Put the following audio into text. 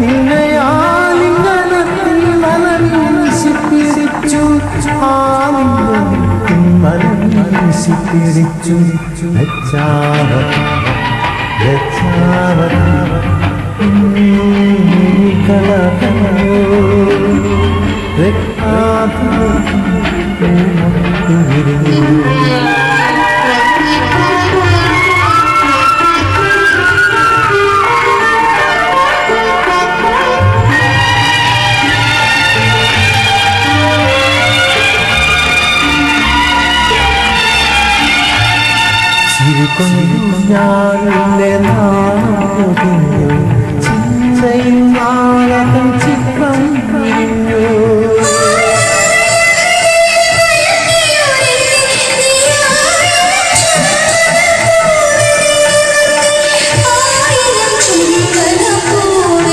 നിന്നയാലിംഗനത്തിൽ മലർവീശി പിടിച്ചു ആ നിന്നത്തിൽ മലർവീശി പിടിച്ചു ലജ്ജാവതി ലജ്ജാവതി കളകണോ വിരിഞ്ഞു തിരുക്കുഞ്ഞാറിന്റെ നാളെ ചിന്തയിൽ നാളെ